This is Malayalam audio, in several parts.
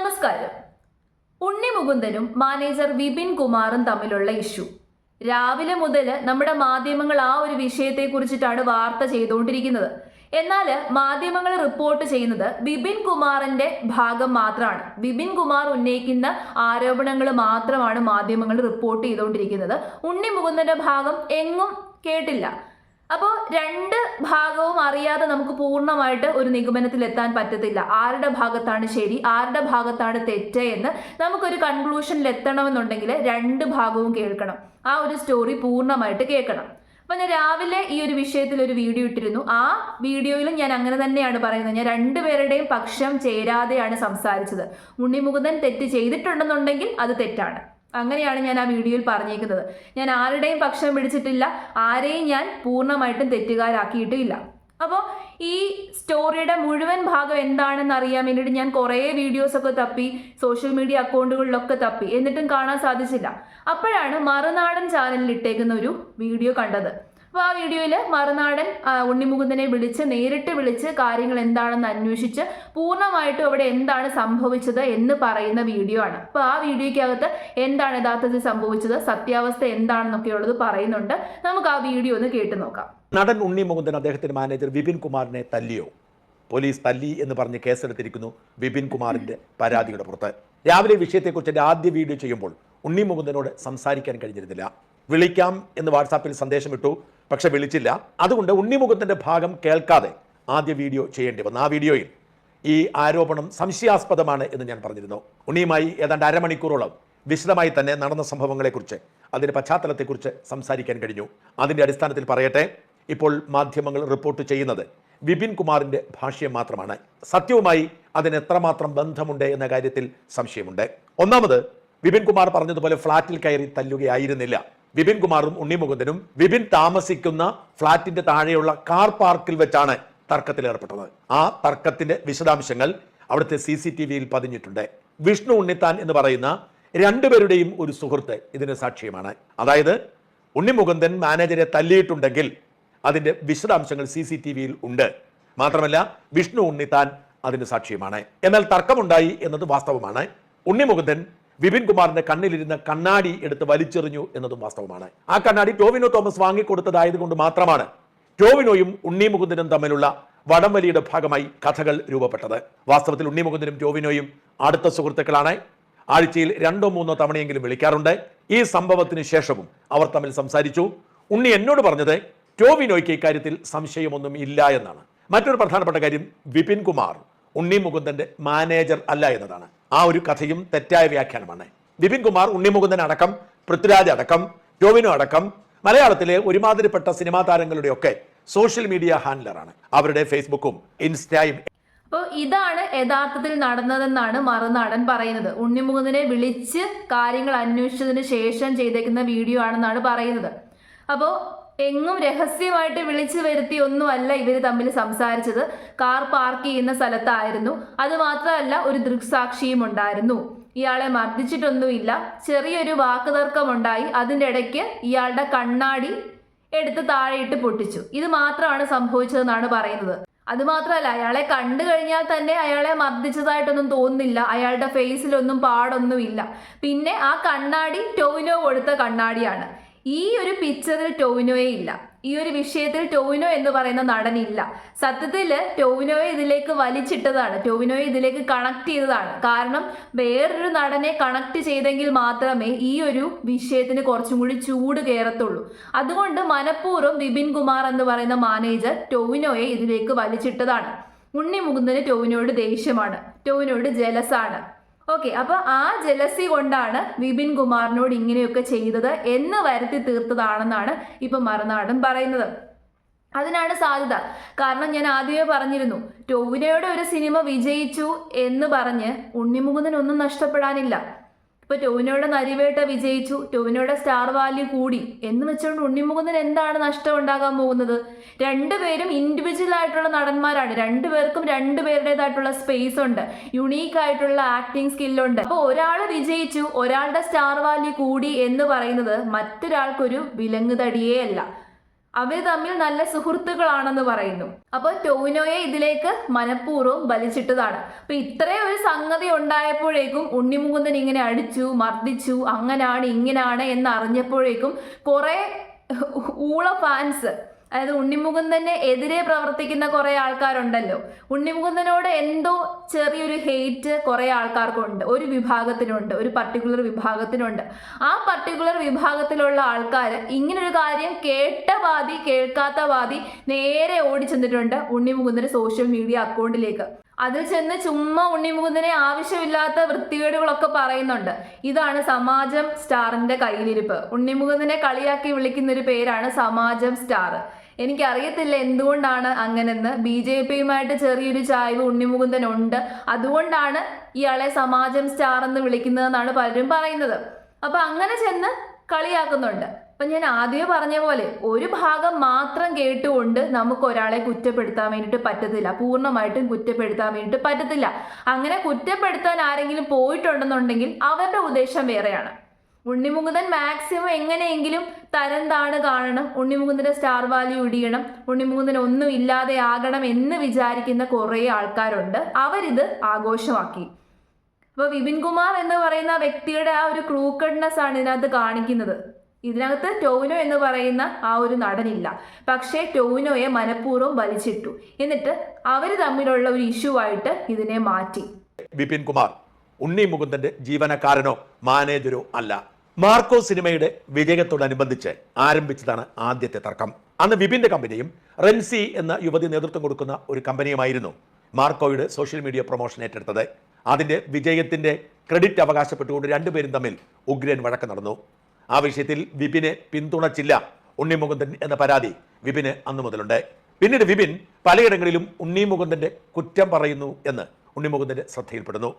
നമസ്കാരം. ഉണ്ണി മുകുന്ദനും മാനേജർ വിപിൻ കുമാറും തമ്മിലുള്ള ഇഷ്യൂ. രാവിലെ മുതൽ നമ്മുടെ മാധ്യമങ്ങൾ ആ ഒരു വിഷയത്തെ കുറിച്ചിട്ടാണ് വാർത്ത ചെയ്തുകൊണ്ടിരിക്കുന്നത്. എന്നാൽ മാധ്യമങ്ങൾ റിപ്പോർട്ട് ചെയ്യുന്നത് ബിപിൻ കുമാറിന്റെ ഭാഗം മാത്രമാണ്. ബിപിൻ കുമാർ ഉന്നയിക്കുന്ന ആരോപണങ്ങൾ മാത്രമാണ് മാധ്യമങ്ങൾ റിപ്പോർട്ട് ചെയ്തുകൊണ്ടിരിക്കുന്നത്. ഉണ്ണി മുകുന്ദന്റെ ഭാഗം എങ്ങും കേട്ടില്ല. അപ്പോൾ രണ്ട് ഭാഗവും അറിയാതെ നമുക്ക് പൂർണമായിട്ട് ഒരു നിഗമനത്തിൽ എത്താൻ പറ്റത്തില്ല. ആരുടെ ഭാഗത്താണ് ശരി ആരുടെ ഭാഗത്താണ് തെറ്റ് എന്ന് നമുക്കൊരു കൺക്ലൂഷനിൽ എത്തണമെന്നുണ്ടെങ്കിൽ രണ്ട് ഭാഗവും കേൾക്കണം. ആ ഒരു സ്റ്റോറി പൂർണമായിട്ട് കേൾക്കണം. അപ്പൊ ഞാൻ രാവിലെ ഈ ഒരു വിഷയത്തിൽ ഒരു വീഡിയോ ഇട്ടിരുന്നു. ആ വീഡിയോയിലും ഞാൻ അങ്ങനെ തന്നെയാണ് പറയുന്നത്. ഞാൻ രണ്ടുപേരുടെയും പക്ഷം ചേരാതെയാണ് സംസാരിച്ചത്. ഉണ്ണിമുകുന്ദൻ തെറ്റ് ചെയ്തിട്ടുണ്ടെന്നുണ്ടെങ്കിൽ അത് തെറ്റാണ്. അങ്ങനെയാണ് ഞാൻ ആ വീഡിയോയിൽ പറഞ്ഞേക്കുന്നത് ഞാൻ ആരുടെയും പക്ഷം പിടിച്ചിട്ടില്ല. ആരെയും ഞാൻ പൂർണമായിട്ടും തെറ്റുകാരാക്കിയിട്ടുമില്ല അപ്പോൾ ഈ സ്റ്റോറിയുടെ മുഴുവൻ ഭാഗം എന്താണെന്ന് അറിയാൻ വേണ്ടിയിട്ട് ഞാൻ കുറേ വീഡിയോസൊക്കെ തപ്പി സോഷ്യൽ മീഡിയ അക്കൗണ്ടുകളിലൊക്കെ തപ്പി. എന്നിട്ടും കാണാൻ സാധിച്ചില്ല. അപ്പോഴാണ് മറുനാടൻ ചാനലിൽ ഇട്ടേക്കുന്ന ഒരു വീഡിയോ കണ്ടത്. അപ്പോൾ ആ വീഡിയോയിൽ മറുനാടൻ ഉണ്ണിമുകുന്ദനെ വിളിച്ച് നേരിട്ട് വിളിച്ച് കാര്യങ്ങൾ എന്താണെന്ന് അന്വേഷിച്ച് പൂർണമായിട്ടും അവിടെ എന്താണ് സംഭവിച്ചത് എന്ന് പറയുന്ന വീഡിയോ ആണ്. അപ്പോൾ ആ വീഡിയോയ്ക്കകത്ത് എന്താണ് യഥാർത്ഥത്തിൽ സംഭവിച്ചത് സത്യാവസ്ഥ എന്താണെന്നൊക്കെ ഉള്ളത് പറയുന്നുണ്ട്. നമുക്ക് ആ വീഡിയോ ഒന്ന് കേട്ട് നോക്കാം. നടൻ ഉണ്ണി മുകുന്ദൻ അദ്ദേഹത്തിന്റെ മാനേജർ വിപിൻ കുമാറിനെ തല്ലിയോ? പോലീസ് തല്ലി എന്ന് പറഞ്ഞ് കേസെടുത്തിരിക്കുന്നു വിപിൻ കുമാറിന്റെ പരാതിയുടെ പുറത്ത്. രാവിലെ വിഷയത്തെക്കുറിച്ച് ആദ്യ വീഡിയോ ചെയ്യുമ്പോൾ ഉണ്ണി മുകുന്ദനോട് സംസാരിക്കാൻ കഴിഞ്ഞിരുന്നില്ല. വിളിക്കാം എന്ന് വാട്സാപ്പിൽ സന്ദേശം ഇട്ടു പക്ഷെ വിളിച്ചില്ല. അതുകൊണ്ട് ഉണ്ണിമുഖത്തിന്റെ ഭാഗം കേൾക്കാതെ ആദ്യ വീഡിയോ ചെയ്യേണ്ടി വന്നു. ആ വീഡിയോയിൽ ഈ ആരോപണം സംശയാസ്പദമാണ് എന്ന് ഞാൻ പറഞ്ഞിരുന്നു. ഉണ്ണിയുമായി ഏതാണ്ട് അരമണിക്കൂറോളം വിശദമായി തന്നെ നടന്ന സംഭവങ്ങളെക്കുറിച്ച് അതിന്റെ പശ്ചാത്തലത്തെക്കുറിച്ച് സംസാരിക്കാൻ കഴിഞ്ഞു. അതിന്റെ അടിസ്ഥാനത്തിൽ പറയട്ടെ ഇപ്പോൾ മാധ്യമങ്ങൾ റിപ്പോർട്ട് ചെയ്യുന്നത് വിപിൻ കുമാറിന്റെ ഭാഷ്യം മാത്രമാണ്. സത്യവുമായി അതിന് എത്രമാത്രം ബന്ധമുണ്ട് എന്ന കാര്യത്തിൽ സംശയമുണ്ട്. ഒന്നാമത് വിപിൻ കുമാർ പറഞ്ഞതുപോലെ ഫ്ളാറ്റിൽ കയറി തല്ലുകയായിരുന്നില്ല. വിപിൻ കുമാറും ഉണ്ണിമുകുന്ദനും വിപിൻ താമസിക്കുന്ന ഫ്ളാറ്റിന്റെ താഴെയുള്ള കാർ പാർക്കിൽ വെച്ചാണ് തർക്കത്തിൽ ഏർപ്പെട്ടത്. ആ തർക്കത്തിന്റെ വിശദാംശങ്ങൾ അവിടുത്തെ സി സി ടി വിയിൽ പതിഞ്ഞിട്ടുണ്ട്. വിഷ്ണു ഉണ്ണിത്താൻ എന്ന് പറയുന്ന രണ്ടുപേരുടെയും ഒരു സുഹൃത്ത് ഇതിന് സാക്ഷ്യമാണ്. അതായത് ഉണ്ണിമുകുന്ദൻ മാനേജരെ തല്ലിയിട്ടുണ്ടെങ്കിൽ അതിന്റെ വിശദാംശങ്ങൾ സി സി ടി വിയിൽ ഉണ്ട്. മാത്രമല്ല വിഷ്ണു ഉണ്ണിത്താൻ അതിന് സാക്ഷ്യമാണ്. എന്നാൽ തർക്കമുണ്ടായി എന്നത് വാസ്തവമാണ്. ഉണ്ണിമുകുന്ദൻ വിപിൻ കുമാറിന്റെ കണ്ണിലിരുന്ന കണ്ണാടി എടുത്ത് വലിച്ചെറിഞ്ഞു എന്നതും വാസ്തവമാണ്. ആ കണ്ണാടി ടോവിനോ തോമസ് വാങ്ങിക്കൊടുത്തതായതുകൊണ്ട് മാത്രമാണ് ടോവിനോയും ഉണ്ണി ഉണ്ണിമുകുന്ദനും തമ്മിലുള്ള വടംവലിയുടെ ഭാഗമായി കഥകൾ രൂപപ്പെട്ടത്. വാസ്തവത്തിൽ ഉണ്ണി ഉണ്ണിമുകുന്ദനും ടോവിനോയും അടുത്ത സുഹൃത്തുക്കളാണ്. ആഴ്ചയിൽ രണ്ടോ മൂന്നോ തവണയെങ്കിലും വിളിക്കാറുണ്ട്. ഈ സംഭവത്തിന് ശേഷവും അവർ തമ്മിൽ സംസാരിച്ചു. ഉണ്ണി എന്നോട് പറഞ്ഞത് ടോവിനോയ്ക്ക് ഇക്കാര്യത്തിൽ സംശയമൊന്നും ഇല്ല എന്നാണ്. മറ്റൊരു പ്രധാനപ്പെട്ട കാര്യം വിപിൻ കുമാർ ഉണ്ണി മുകുന്ദന്റെ മാനേജർ അല്ല എന്നതാണ്. ആ ഒരു കഥയും തെറ്റായ വ്യാഖ്യാനമാണ്. വിപിൻ കുമാർ ഉണ്ണിമുകുന്ദൻ അടക്കം പൃഥ്വിരാജ് അടക്കം ടോവിനോ അടക്കം മലയാളത്തിലെ ഒരുമാതിരിപ്പെട്ട സിനിമാ താരങ്ങളുടെ ഒക്കെ സോഷ്യൽ മീഡിയ ഹാൻഡലറാണ്. അവരുടെ ഫേസ്ബുക്കും ഇൻസ്റ്റയും അപ്പോൾ ഇതാണ് യഥാർത്ഥത്തിൽ നടന്നതെന്നാണ് മറുനാടൻ പറയുന്നത്. ഉണ്ണിമുകുന്ദനെ വിളിച്ച് കാര്യങ്ങൾ അന്വേഷിച്ചതിന് ശേഷം ചെയ്തേക്കുന്ന വീഡിയോ ആണെന്നാണ് പറയുന്നത്. അപ്പോൾ എങ്ങും രഹസ്യമായിട്ട് വിളിച്ചു വരുത്തി ഒന്നുമല്ല ഇവർ തമ്മിൽ സംസാരിച്ചത്. കാർ പാർക്ക് ചെയ്യുന്ന സ്ഥലത്തായിരുന്നു. അത് മാത്രമല്ല ഒരു ദൃക്സാക്ഷിയും ഉണ്ടായിരുന്നു. ഇയാളെ മർദ്ദിച്ചിട്ടൊന്നുമില്ല. ചെറിയൊരു വാക്കുതർക്കമുണ്ടായി. അതിന്റെ ഇടയ്ക്ക് ഇയാളുടെ കണ്ണാടി എടുത്ത് താഴെയിട്ട് പൊട്ടിച്ചു. ഇത് മാത്രമാണ് സംഭവിച്ചതെന്നാണ് പറയുന്നത്. അത് മാത്രമല്ല അയാളെ കണ്ടു കഴിഞ്ഞാൽ തന്നെ അയാളെ മർദ്ദിച്ചതായിട്ടൊന്നും തോന്നുന്നില്ല. അയാളുടെ ഫേസിലൊന്നും പാടൊന്നുമില്ല. പിന്നെ ആ കണ്ണാടി ടോവിനോ കൊടുത്ത കണ്ണാടിയാണ്. ഈ ഒരു പിക്ചറിൽ ടോവിനോയെ ഇല്ല. ഈ ഒരു വിഷയത്തിൽ ടോവിനോ എന്ന് പറയുന്ന നടനില്ല സത്യത്തിൽ ടോവിനോയെ ഇതിലേക്ക് വലിച്ചിട്ടതാണ്. ടോവിനോയെ ഇതിലേക്ക് കണക്ട് ചെയ്തതാണ്. കാരണം വേറൊരു നടനെ കണക്ട് ചെയ്തെങ്കിൽ മാത്രമേ ഈ ഒരു വിഷയത്തിന് കുറച്ചും കൂടി ചൂട് കയറത്തുള്ളൂ അതുകൊണ്ട് മനഃപൂർവം വിപിൻ കുമാർ എന്ന് പറയുന്ന മാനേജർ ടോവിനോയെ ഇതിലേക്ക് വലിച്ചിട്ടതാണ്. ഉണ്ണി മുകുന്ദന് ടോവിനോട് ദേഷ്യമാണ്. ടോവിനോട് ജലസാണ് ഓക്കെ അപ്പൊ ആ ജലസി കൊണ്ടാണ് വിപിൻ കുമാറിനോട് ഇങ്ങനെയൊക്കെ ചെയ്തത് എന്ന് വരുത്തി തീർത്തതാണെന്നാണ് ഇപ്പൊ മറുനാടൻ പറയുന്നത്. അതിനാണ് സാധ്യത. കാരണം ഞാൻ ആദ്യമേ പറഞ്ഞിരുന്നു ടോവിനോയുടെ ഒരു സിനിമ വിജയിച്ചു എന്ന് പറഞ്ഞ് ഉണ്ണിമുകുന്ദൻ ഒന്നും നഷ്ടപ്പെടാനില്ല. ഇപ്പൊ ടോവിനോയുടെ നരിവേട്ട വിജയിച്ചു. ടോവിനോയുടെ സ്റ്റാർ വാല്യൂ കൂടി. എന്ന് വെച്ചുകൊണ്ട് ഉണ്ണിമുകുന്ദൻ എന്താണ് നഷ്ടം ഉണ്ടാകാൻ പോകുന്നത്? രണ്ടുപേരും ഇൻഡിവിജ്വൽ ആയിട്ടുള്ള നടന്മാരാണ്. രണ്ടുപേർക്കും രണ്ടുപേരുടേതായിട്ടുള്ള സ്പേസ് ഉണ്ട്. യുണീക്ക് ആയിട്ടുള്ള ആക്ടിങ് സ്കില്ലുണ്ട് അപ്പോൾ ഒരാൾ വിജയിച്ചു. ഒരാളുടെ സ്റ്റാർ വാല്യൂ കൂടി എന്ന് പറയുന്നത് മറ്റൊരാൾക്കൊരു വിലങ്ങുതടിയേ അല്ല. അവർ തമ്മിൽ നല്ല സുഹൃത്തുക്കളാണെന്ന് പറയുന്നു. അപ്പോൾ ടോവിനോയെ ഇതിലേക്ക് മനഃപൂർവം വലിച്ചിട്ടതാണ് അപ്പൊ ഇത്രയും ഒരു സംഗതി ഉണ്ടായപ്പോഴേക്കും ഉണ്ണിമുകുന്ദൻ ഇങ്ങനെ അടിച്ചു മർദ്ദിച്ചു അങ്ങനാണ് ഇങ്ങനാണ് എന്ന് അറിഞ്ഞപ്പോഴേക്കും കുറെ ഊള ഫാൻസ് അതായത് ഉണ്ണിമുകുന്ദന് എതിരെ പ്രവർത്തിക്കുന്ന കുറെ ആൾക്കാരുണ്ടല്ലോ. ഉണ്ണിമുകുന്ദനോട് എന്തോ ചെറിയൊരു ഹെയ്റ്റ് കുറെ ആൾക്കാർക്കുണ്ട്. ഒരു വിഭാഗത്തിനുണ്ട് ഒരു പർട്ടിക്കുലർ വിഭാഗത്തിനുണ്ട്. ആ പർട്ടിക്കുലർ വിഭാഗത്തിലുള്ള ആൾക്കാർ ഇങ്ങനൊരു കാര്യം കേട്ട വാതി കേൾക്കാത്ത വാദി നേരെ ഓടി ചെന്നിട്ടുണ്ട് ഉണ്ണിമുകുന്ദന്റെ സോഷ്യൽ മീഡിയ അക്കൗണ്ടിലേക്ക് അതിൽ ചെന്ന് ചുമ്മാ ഉണ്ണിമുകുന്ദനെ ആവശ്യമില്ലാത്ത വൃത്തികേടുകളൊക്കെ പറയുന്നുണ്ട്. ഇതാണ് സമാജം സ്റ്റാറിന്റെ കയ്യിലിരിപ്പ്. ഉണ്ണിമുകുന്ദനെ കളിയാക്കി വിളിക്കുന്ന ഒരു പേരാണ് സമാജം സ്റ്റാർ. എനിക്കറിയത്തില്ല എന്തുകൊണ്ടാണ് അങ്ങനെന്ന്. ബി ജെ പിയുമായിട്ട് ചെറിയൊരു ചായ്വ് ഉണ്ണിമുകുന്ദൻ ഉണ്ട് അതുകൊണ്ടാണ് ഇയാളെ സമാജം സ്റ്റാർ എന്ന് വിളിക്കുന്നതെന്നാണ് പലരും പറയുന്നത്. അപ്പൊ അങ്ങനെ ചെന്ന് കളിയാക്കുന്നുണ്ട്. അപ്പൊ ഞാൻ ആദ്യമേ പറഞ്ഞ പോലെ ഒരു ഭാഗം മാത്രം കേട്ടുകൊണ്ട് നമുക്ക് ഒരാളെ കുറ്റപ്പെടുത്താൻ വേണ്ടിയിട്ട് പറ്റത്തില്ല. പൂർണമായിട്ടും കുറ്റപ്പെടുത്താൻ വേണ്ടിയിട്ട് പറ്റത്തില്ല. അങ്ങനെ കുറ്റപ്പെടുത്താൻ ആരെങ്കിലും പോയിട്ടുണ്ടെന്നുണ്ടെങ്കിൽ അവരുടെ ഉദ്ദേശം വേറെയാണ്. ഉണ്ണിമുകുന്ദൻ മാക്സിമം എങ്ങനെയെങ്കിലും തരം താണ് കാണണം. ഉണ്ണിമുകുന്ദന്റെ സ്റ്റാർ വാല്യൂ ഇടിയണം. ഉണ്ണിമുകുന്ദൻ ഒന്നും ഇല്ലാതെ ആകണം എന്ന് വിചാരിക്കുന്ന കുറേ ആൾക്കാരുണ്ട്. അവരിത് ആഘോഷമാക്കി. അപ്പോൾ വിപിൻ കുമാർ എന്ന് പറയുന്ന വ്യക്തിയുടെ ആ ഒരു ക്രൂക്കഡ്നെസ് ആണ് ഇതിനകത്ത് കാണിക്കുന്നത്. ഇതിനകത്ത് ടോവിനോ എന്ന് പറയുന്ന ആ ഒരു നടനില്ല. പക്ഷേ ടോവിനോയെ മനഃപൂർവം വലിച്ചിട്ടു എന്നിട്ട് അവർ തമ്മിലുള്ള ഒരു ഇഷ്യൂ ആയിട്ട് ഇതിനെ മാറ്റി. വിപിൻ കുമാർ ഉണ്ണി മുകുന്ദന്റെ ജീവനക്കാരനോ മാനേജരോ അല്ല. മാർക്കോ സിനിമയുടെ വിജയത്തോടനുബന്ധിച്ച് ആരംഭിച്ചതാണ് ആദ്യത്തെ തർക്കം. അന്ന് വിപിന്റെ കമ്പനിയും റെൻസി എന്ന യുവതി നേതൃത്വം കൊടുക്കുന്ന ഒരു കമ്പനിയുമായിരുന്നു മാർക്കോയുടെ സോഷ്യൽ മീഡിയ പ്രൊമോഷൻ ഏറ്റെടുത്തത്. അതിന്റെ വിജയത്തിന്റെ ക്രെഡിറ്റ് അവകാശപ്പെട്ടുകൊണ്ട് രണ്ടുപേരും തമ്മിൽ ഉഗ്രൻ വഴക്ക് നടന്നു. ആ വിഷയത്തിൽ വിപിനെ പിന്തുണച്ചില്ല ഉണ്ണി മുകുന്ദൻ എന്ന പരാതി വിപിന് അന്നു മുതലുണ്ട്. പിന്നീട് വിപിൻ പലയിടങ്ങളിലും ഉണ്ണി മുകുന്ദന്റെ കുറ്റം പറയുന്നു എന്ന് ഉണ്ണി മുകുന്ദന്റെ ശ്രദ്ധയിൽപ്പെടുന്നു.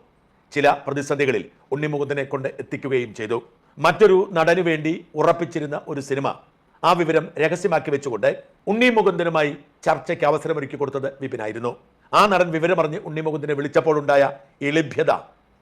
ചില പ്രതിസന്ധികളിൽ ഉണ്ണിമുകുന്ദനെ കൊണ്ട് എത്തിക്കുകയും ചെയ്തു. മറ്റൊരു നടനു വേണ്ടി ഉറപ്പിച്ചിരുന്ന ഒരു സിനിമ. ആ വിവരം രഹസ്യമാക്കി വെച്ചുകൊണ്ട് ഉണ്ണി മുകുന്ദനുമായി ചർച്ചയ്ക്ക് അവസരമൊരുക്കി കൊടുത്തത് വിപിനായിരുന്നു. ആ നടൻ വിവരമറിഞ്ഞ് ഉണ്ണി മുകുന്ദനെ വിളിച്ചപ്പോഴുണ്ടായ എളിഭ്യത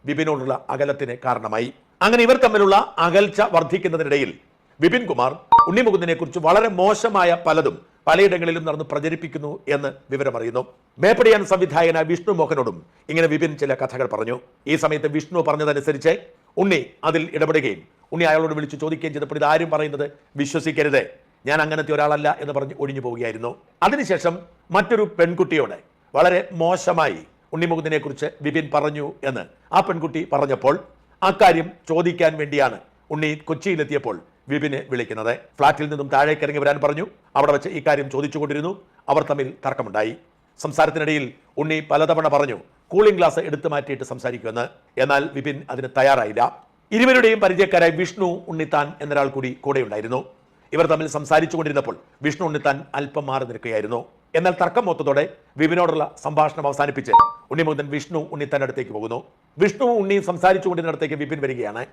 വിപിനോടുള്ള അകലത്തിന് കാരണമായി. അങ്ങനെ ഇവർ തമ്മിലുള്ള അകൽച്ച വർദ്ധിക്കുന്നതിനിടയിൽ വിപിൻ കുമാർ ഉണ്ണിമുകുന്ദനെ കുറിച്ച് വളരെ മോശമായ പലതും പലയിടങ്ങളിലും നടന്ന് പ്രചരിപ്പിക്കുന്നു എന്ന് വിവരമറിയുന്നു. മേപ്പടിയാൻ സംവിധായകന വിഷ്ണു മോഹനോടും ഇങ്ങനെ വിപിൻ ചില കഥകൾ പറഞ്ഞു. ഈ സമയത്ത് വിഷ്ണു പറഞ്ഞതനുസരിച്ച് ഉണ്ണി അതിൽ ഇടപെടുകയും ഉണ്ണി അയാളോട് വിളിച്ച് ചോദിക്കുകയും ചെയ്തപ്പോൾ ഇത് ആരും പറയുന്നത് വിശ്വസിക്കരുത് ഞാൻ അങ്ങനത്തെ ഒരാളല്ല എന്ന് പറഞ്ഞ് ഒഴിഞ്ഞു പോവുകയായിരുന്നു. അതിനുശേഷം മറ്റൊരു പെൺകുട്ടിയോട് വളരെ മോശമായി ഉണ്ണിമുകുന്ദനെ കുറിച്ച് വിപിൻ പറഞ്ഞു എന്ന് ആ പെൺകുട്ടി പറഞ്ഞപ്പോൾ അക്കാര്യം ചോദിക്കാൻ വേണ്ടിയാണ് ഉണ്ണി കൊച്ചിയിലെത്തിയപ്പോൾ വിപിനെ വിളിക്കുന്നത്. ഫ്ളാറ്റിൽ നിന്നും താഴേക്ക് ഇറങ്ങി വരാൻ പറഞ്ഞു. അവിടെ വെച്ച് ഇക്കാര്യം ചോദിച്ചുകൊണ്ടിരുന്നു. അവർ തമ്മിൽ തർക്കമുണ്ടായി. സംസാരത്തിനിടയിൽ ഉണ്ണി പലതവണ പറഞ്ഞു കൂളിംഗ് ഗ്ലാസ് എടുത്തു മാറ്റിയിട്ട് സംസാരിക്കുമെന്ന്. എന്നാൽ വിപിൻ അതിന് തയ്യാറായില്ല. ഇരുവരുടെയും പരിചയക്കാരായി വിഷ്ണു ഉണ്ണിത്താൻ എന്നൊരാൾ കൂടി കൂടെയുണ്ടായിരുന്നു. ഇവർ തമ്മിൽ സംസാരിച്ചു കൊണ്ടിരുന്നപ്പോൾ വിഷ്ണു ഉണ്ണിത്താൻ അല്പം മാറി നിൽക്കുകയായിരുന്നു. എന്നാൽ തർക്കം മൊത്തത്തോടെ വിപിനോടുള്ള സംഭാഷണം അവസാനിപ്പിച്ച് ഉണ്ണിമുകുന്ദൻ വിഷ്ണു ഉണ്ണിത്താൻ അടുത്തേക്ക് പോകുന്നു. വിഷ്ണു ഉണ്ണിയും സംസാരിച്ചു കൊണ്ടിരുന്നിടത്തേക്ക് വിപിൻ വരികയാണ്.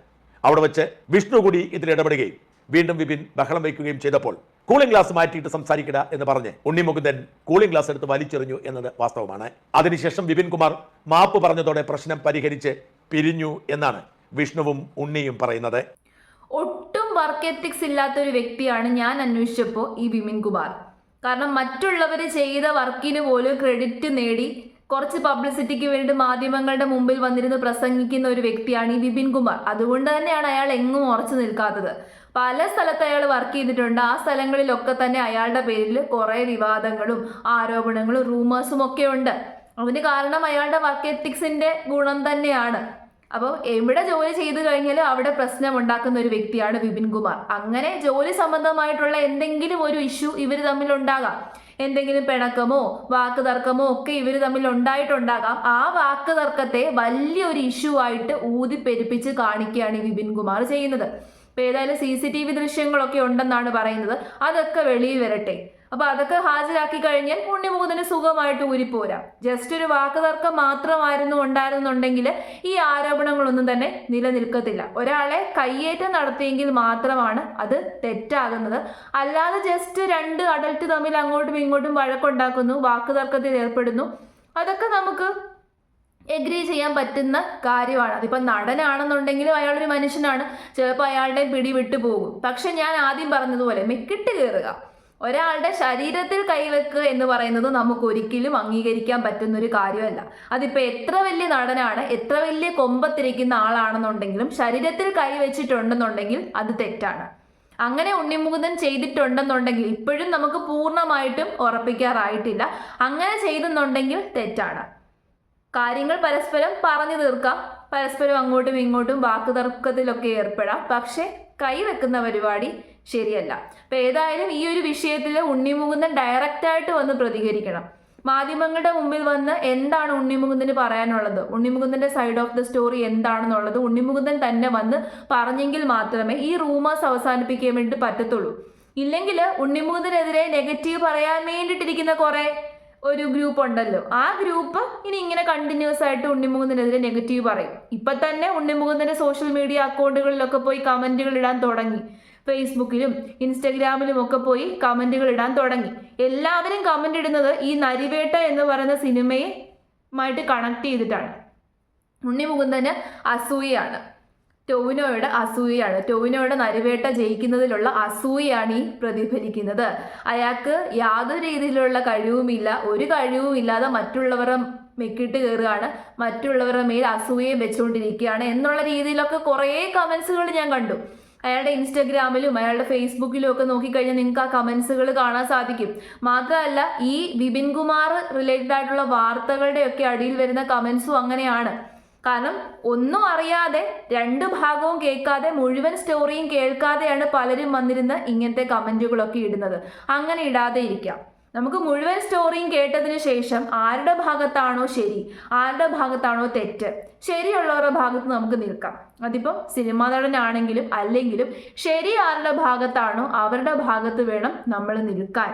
അവിടെ വെച്ച് വിഷ്ണു കൂടി ഇതിൽ ഇടപെടുകയും വീണ്ടും വിപിൻ ബഹളം വയ്ക്കുകയും ചെയ്തപ്പോൾ കൂളിംഗ് ഗ്ലാസ് മാറ്റിയിട്ട് സംസാരിക്കട എന്ന് പറഞ്ഞ് ഉണ്ണിമുകുന്ദൻ കൂളിംഗ് ഗ്ലാസ് എടുത്ത് വലിച്ചെറിഞ്ഞു എന്നത് വാസ്തവമാണ്. അതിനുശേഷം വിപിൻ കുമാർ മാപ്പ് പറഞ്ഞതോടെ പ്രശ്നം പരിഹരിച്ച് പിരിഞ്ഞു എന്നാണ് വിഷ്ണുവും ഉണ്ണിയും പറയുന്നത്. ഒട്ടും വർക്ക് എത്തിക്സ് ഇല്ലാത്ത ഒരു വ്യക്തിയാണ് ഞാൻ അന്വേഷിച്ചപ്പോൾ ഈ വിമിൻ കുമാർ. കാരണം മറ്റുള്ളവർ ചെയ്ത വർക്കിന് പോലും ക്രെഡിറ്റ് നേടി കുറച്ച് പബ്ലിസിറ്റിക്ക് വേണ്ടി മാധ്യമങ്ങളുടെ മുമ്പിൽ വന്നിരുന്ന് പ്രസംഗിക്കുന്ന ഒരു വ്യക്തിയാണ് ഈ വിപിൻ കുമാർ. അതുകൊണ്ട് തന്നെയാണ് അയാൾ എങ്ങും ഉറച്ചു നിൽക്കാത്തത്. പല സ്ഥലത്ത് അയാൾ വർക്ക് ചെയ്തിട്ടുണ്ട്. ആ സ്ഥലങ്ങളിലൊക്കെ തന്നെ അയാളുടെ പേരിൽ കുറേ വിവാദങ്ങളും ആരോപണങ്ങളും റൂമേഴ്സും ഒക്കെ ഉണ്ട്. അതിന് കാരണം അയാളുടെ വർക്ക് എത്തിക്സിന്റെ ഗുണം തന്നെയാണ്. അപ്പോൾ എവിടെ ജോലി ചെയ്തു കഴിഞ്ഞാലും അവിടെ പ്രശ്നം ഉണ്ടാക്കുന്ന ഒരു വ്യക്തിയാണ് വിപിൻ കുമാർ. അങ്ങനെ ജോലി സംബന്ധമായിട്ടുള്ള എന്തെങ്കിലും ഒരു ഇഷ്യൂ ഇവർ തമ്മിൽ ഉണ്ടാകാം. എന്തെങ്കിലും പിണക്കമോ വാക്ക് തർക്കമോ ഒക്കെ ഇവർ തമ്മിൽ ഉണ്ടായിട്ടുണ്ടാകാം. ആ വാക്ക് തർക്കത്തെ വലിയൊരു ഇഷ്യൂ ആയിട്ട് ഊതിപ്പെരുപ്പിച്ച് കാണിക്കുകയാണ് ഈ വിപിൻ കുമാർ ചെയ്യുന്നത്. ഇപ്പൊ ഏതായാലും സി സി ടി വി ദൃശ്യങ്ങളൊക്കെ ഉണ്ടെന്നാണ് പറയുന്നത്. അതൊക്കെ വെളിയിൽ വരട്ടെ. അപ്പൊ അതൊക്കെ ഹാജരാക്കി കഴിഞ്ഞാൽ ഉണ്ണിമുകുന്ദന് സുഖമായിട്ട് ഊരിപ്പോരാം. ജസ്റ്റ് ഒരു വാക്ക് തർക്കം മാത്രമായിരുന്നു ഉണ്ടായിരുന്നുണ്ടെങ്കിൽ ഈ ആരോപണങ്ങളൊന്നും തന്നെ നിലനിൽക്കത്തില്ല. ഒരാളെ കയ്യേറ്റം നടത്തിയെങ്കിൽ മാത്രമാണ് അത് തെറ്റാകുന്നത്. അല്ലാതെ ജസ്റ്റ് രണ്ട് അഡൽട്ട് തമ്മിൽ അങ്ങോട്ടും ഇങ്ങോട്ടും വഴക്കുണ്ടാക്കുന്നു വാക്ക് തർക്കത്തിൽ ഏർപ്പെടുന്നു. അതൊക്കെ നമുക്ക് എഗ്രി ചെയ്യാൻ പറ്റുന്ന കാര്യമാണ്. അതിപ്പോൾ നടനാണെന്നുണ്ടെങ്കിലും അയാളൊരു മനുഷ്യനാണ്. ചിലപ്പോൾ അയാളുടെ പിടി വിട്ടു പോകും. പക്ഷെ ഞാൻ ആദ്യം പറഞ്ഞതുപോലെ മെക്കിട്ട് കയറുക ഒരാളുടെ ശരീരത്തിൽ കൈവെക്കുക എന്ന് പറയുന്നത് നമുക്ക് ഒരിക്കലും അംഗീകരിക്കാൻ പറ്റുന്ന ഒരു കാര്യമല്ല. അതിപ്പോൾ എത്ര വലിയ നടനാണ് എത്ര വലിയ കൊമ്പത്തിരിക്കുന്ന ആളാണെന്നുണ്ടെങ്കിലും ശരീരത്തിൽ കൈവച്ചിട്ടുണ്ടെന്നുണ്ടെങ്കിൽ അത് തെറ്റാണ്. അങ്ങനെ ഉണ്ണിമുകുന്ദൻ ചെയ്തിട്ടുണ്ടെന്നുണ്ടെങ്കിൽ ഇപ്പോഴും നമുക്ക് പൂർണമായിട്ടും ഉറപ്പിക്കാറായിട്ടില്ല. അങ്ങനെ ചെയ്തെന്നുണ്ടെങ്കിൽ തെറ്റാണ്. കാര്യങ്ങൾ പരസ്പരം പറഞ്ഞു തീർക്കാം. പരസ്പരം അങ്ങോട്ടും ഇങ്ങോട്ടും വാക്കുതർക്കത്തിലൊക്കെ ഏർപ്പെടാം. പക്ഷേ കൈവെക്കുന്ന പരിപാടി ശരിയല്ല. അപ്പം ഏതായാലും ഈ ഒരു വിഷയത്തിൽ ഉണ്ണിമുകുന്ദൻ ഡയറക്റ്റായിട്ട് വന്ന് പ്രതികരിക്കണം. മാധ്യമങ്ങളുടെ മുമ്പിൽ വന്ന് എന്താണ് ഉണ്ണിമുകുന്ദന് പറയാനുള്ളത്? ഉണ്ണിമുകുന്ദന്റെ സൈഡ് ഓഫ് ദ സ്റ്റോറി എന്താണെന്നുള്ളത് ഉണ്ണിമുകുന്ദൻ തന്നെ വന്ന് പറഞ്ഞെങ്കിൽ മാത്രമേ ഈ റൂമേഴ്സ് അവസാനിപ്പിക്കാൻ വേണ്ടി പറ്റത്തുള്ളൂ. ഇല്ലെങ്കിൽ ഉണ്ണിമുകുന്ദനെതിരെ നെഗറ്റീവ് പറയാൻ വേണ്ടിയിട്ടിരിക്കുന്ന കുറേ ഒരു ഗ്രൂപ്പ് ഉണ്ടല്ലോ. ആ ഗ്രൂപ്പ് ഇനി ഇങ്ങനെ കണ്ടിന്യൂസ് ആയിട്ട് ഉണ്ണിമുകുന്ദനെതിരെ നെഗറ്റീവ് പറയും. ഇപ്പൊ തന്നെ ഉണ്ണിമുകുന്ദന്റെ സോഷ്യൽ മീഡിയ അക്കൗണ്ടുകളിലൊക്കെ പോയി കമന്റുകൾ ഇടാൻ തുടങ്ങി. ഫേസ്ബുക്കിലും ഇൻസ്റ്റഗ്രാമിലും ഒക്കെ പോയി കമന്റുകൾ ഇടാൻ തുടങ്ങി. എല്ലാവരും കമന്റ് ഇടുന്നത് ഈ നരിവേട്ട എന്ന് പറയുന്ന സിനിമയുമായിട്ട് കണക്ട് ചെയ്തിട്ടാണ്. ഉണ്ണി മുകുന്ദന് അസൂയയാണ്. ടോവിനോയുടെ അസൂയയാണ്. ടോവിനോയുടെ നരിവേട്ട ജയിക്കുന്നതിലുള്ള അസൂയയാണ് ഈ പ്രതിഫലിക്കുന്നത്. അയാൾക്ക് യാതൊരു രീതിയിലുള്ള കഴിവുമില്ല. ഒരു കഴിവും ഇല്ലാതെ മറ്റുള്ളവരുടെ മെക്കിട്ട് കയറുകയാണ്. മറ്റുള്ളവരുടെ മേൽ അസൂയയും വെച്ചുകൊണ്ടിരിക്കുകയാണ് എന്നുള്ള രീതിയിലൊക്കെ കുറേ കമൻസുകൾ ഞാൻ കണ്ടു. അയാളുടെ ഇൻസ്റ്റഗ്രാമിലും അയാളുടെ ഫേസ്ബുക്കിലും ഒക്കെ നോക്കിക്കഴിഞ്ഞാൽ നിങ്ങൾക്ക് ആ കമൻസുകൾ കാണാൻ സാധിക്കും. മാത്രമല്ല ഈ വിപിൻ കുമാർ റിലേറ്റഡ് ആയിട്ടുള്ള വാർത്തകളുടെ ഒക്കെ അടിയിൽ വരുന്ന കമൻസും അങ്ങനെയാണ്. കാരണം ഒന്നും അറിയാതെ രണ്ട് ഭാഗവും കേൾക്കാതെ മുഴുവൻ സ്റ്റോറിയും കേൾക്കാതെയാണ് പലരും വന്നിരുന്ന് ഇങ്ങനത്തെ കമന്റുകളൊക്കെ ഇടുന്നത്. അങ്ങനെ ഇടാതെ ഇരിക്കാം. നമുക്ക് മുഴുവൻ സ്റ്റോറിയും കേട്ടതിന് ശേഷം ആരുടെ ഭാഗത്താണോ ശരി ആരുടെ ഭാഗത്താണോ തെറ്റ് ശരിയുള്ളവരുടെ ഭാഗത്ത് നമുക്ക് നിൽക്കാം. അതിപ്പം സിനിമാ നടനാണെങ്കിലും അല്ലെങ്കിലും ശരി ആരുടെ ഭാഗത്താണോ അവരുടെ ഭാഗത്ത് വേണം നമ്മൾ നിൽക്കാൻ.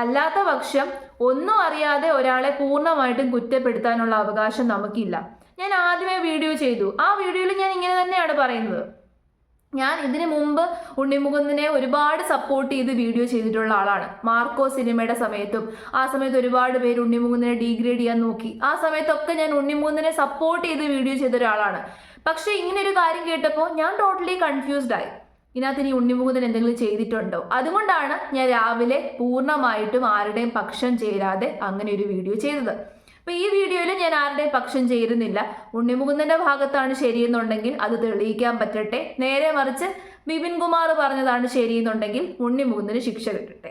അല്ലാത്ത പക്ഷം ഒന്നും അറിയാതെ ഒരാളെ പൂർണമായിട്ടും കുറ്റപ്പെടുത്താനുള്ള അവകാശം നമുക്കില്ല. ഞാൻ ആദ്യമേ വീഡിയോ ചെയ്തു. ആ വീഡിയോയിൽ ഞാൻ ഇങ്ങനെ തന്നെയാണ് പറയുന്നത്. ഞാൻ ഇതിനു മുമ്പ് ഉണ്ണിമുകുന്ദനെ ഒരുപാട് സപ്പോർട്ട് ചെയ്ത് വീഡിയോ ചെയ്തിട്ടുള്ള ആളാണ്. മാർക്കോ സിനിമയുടെ സമയത്തും ആ സമയത്ത് ഒരുപാട് പേര് ഉണ്ണിമുകുന്ദനെ ഡീഗ്രേഡ് ചെയ്യാൻ നോക്കി. ആ സമയത്തൊക്കെ ഞാൻ ഉണ്ണിമുകുന്ദനെ സപ്പോർട്ട് ചെയ്ത് വീഡിയോ ചെയ്ത ഒരാളാണ്. പക്ഷേ ഇങ്ങനെ ഒരു കാര്യം കേട്ടപ്പോൾ ഞാൻ ടോട്ടലി കൺഫ്യൂസ്ഡ് ആയി. ഇതിനകത്ത് ഇനി ഉണ്ണിമുകുന്ദൻ എന്തെങ്കിലും ചെയ്തിട്ടുണ്ടോ? അതുകൊണ്ടാണ് ഞാൻ രാവിലെ പൂർണമായിട്ടും ആരുടെയും പക്ഷം ചേരാതെ അങ്ങനെ ഒരു വീഡിയോ ചെയ്തത്. അപ്പോൾ ഈ വീഡിയോയിൽ ഞാൻ ആരുടെയും പക്ഷം ചേരുന്നില്ല. ഉണ്ണിമുകുന്ദന്റെ ഭാഗത്താണ് ശരിയെന്നുണ്ടെങ്കിൽ അത് തെളിയിക്കാൻ പറ്റട്ടെ. നേരെ മറിച്ച് വിപിൻ കുമാർ പറഞ്ഞതാണ് ശരിയെന്നുണ്ടെങ്കിൽ ഉണ്ണിമുകുന്ദന് ശിക്ഷ കിട്ടട്ടെ.